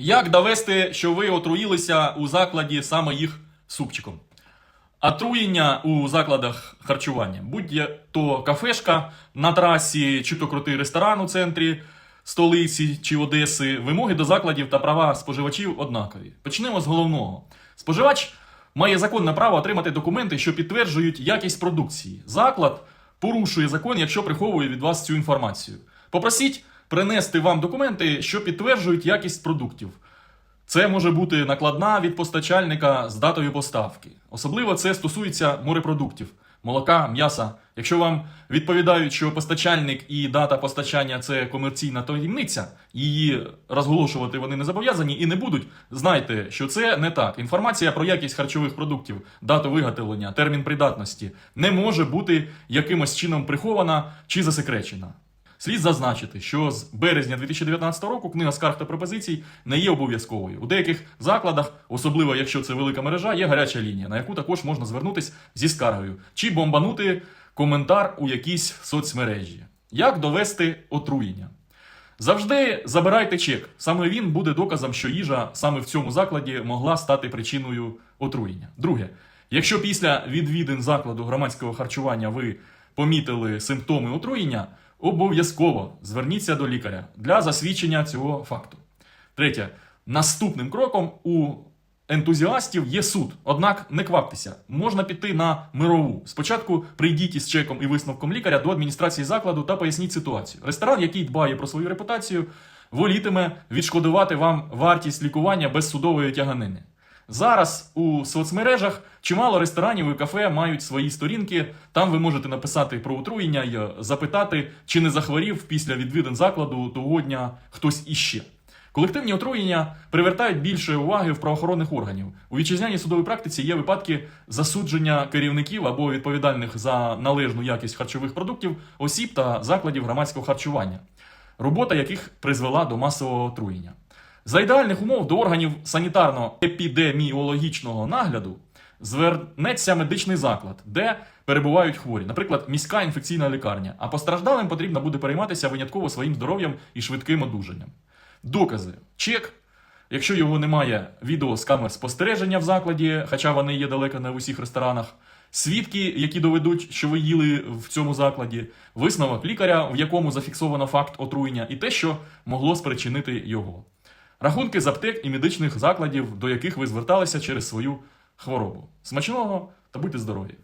Як довести, що ви отруїлися у закладі саме їх супчиком? Отруєння у закладах харчування. Будь-то кафешка на трасі, чи то крутий ресторан у центрі столиці чи Одеси. Вимоги до закладів та права споживачів однакові. Почнемо з головного. Споживач має законне право отримати документи, що підтверджують якість продукції. Заклад порушує закон, якщо приховує від вас цю інформацію. Попросіть принести вам документи, що підтверджують якість продуктів. Це може бути накладна від постачальника з датою поставки. Особливо це стосується морепродуктів, молока, м'яса. Якщо вам відповідають, що постачальник і дата постачання це комерційна таємниця, її розголошувати вони не зобов'язані і не будуть. Знайте, що це не так. Інформація про якість харчових продуктів, дату виготовлення, термін придатності не може бути якимось чином прихована чи засекречена. Слід зазначити, що з березня 2019 року книга скарг та пропозицій не є обов'язковою. У деяких закладах, особливо якщо це велика мережа, є гаряча лінія, на яку також можна звернутися зі скаргою чи бомбанути коментар у якійсь соцмережі. Як довести отруєння? Завжди забирайте чек. Саме він буде доказом, що їжа саме в цьому закладі могла стати причиною отруєння. Друге, якщо після відвідин закладу громадського харчування ви помітили симптоми отруєння, обов'язково зверніться до лікаря для засвідчення цього факту. Третє, наступним кроком у ентузіастів є суд. Однак не кваптеся, можна піти на мирову. Спочатку прийдіть із чеком і висновком лікаря до адміністрації закладу та поясніть ситуацію. Ресторан, який дбає про свою репутацію, волітиме відшкодувати вам вартість лікування без судової тяганини. Зараз у соцмережах чимало ресторанів і кафе мають свої сторінки. Там ви можете написати про отруєння і запитати, чи не захворів після відвідин закладу того дня хтось іще. Колективні отруєння привертають більше уваги в правоохоронних органів. У вітчизняній судовій практиці є випадки засудження керівників або відповідальних за належну якість харчових продуктів, осіб та закладів громадського харчування, робота яких призвела до масового отруєння. За ідеальних умов до органів санітарно-епідеміологічного нагляду звернеться медичний заклад, де перебувають хворі, наприклад, міська інфекційна лікарня. А постраждалим потрібно буде перейматися винятково своїм здоров'ям і швидким одужанням. Докази: чек. Якщо його немає, відео з камер спостереження в закладі, хоча вони є далеко не в усіх ресторанах. Свідки, які доведуть, що ви їли в цьому закладі, висновок лікаря, в якому зафіксовано факт отруєння, і те, що могло спричинити його. Рахунки з аптек і медичних закладів, до яких ви зверталися через свою хворобу. Смачного та будьте здорові!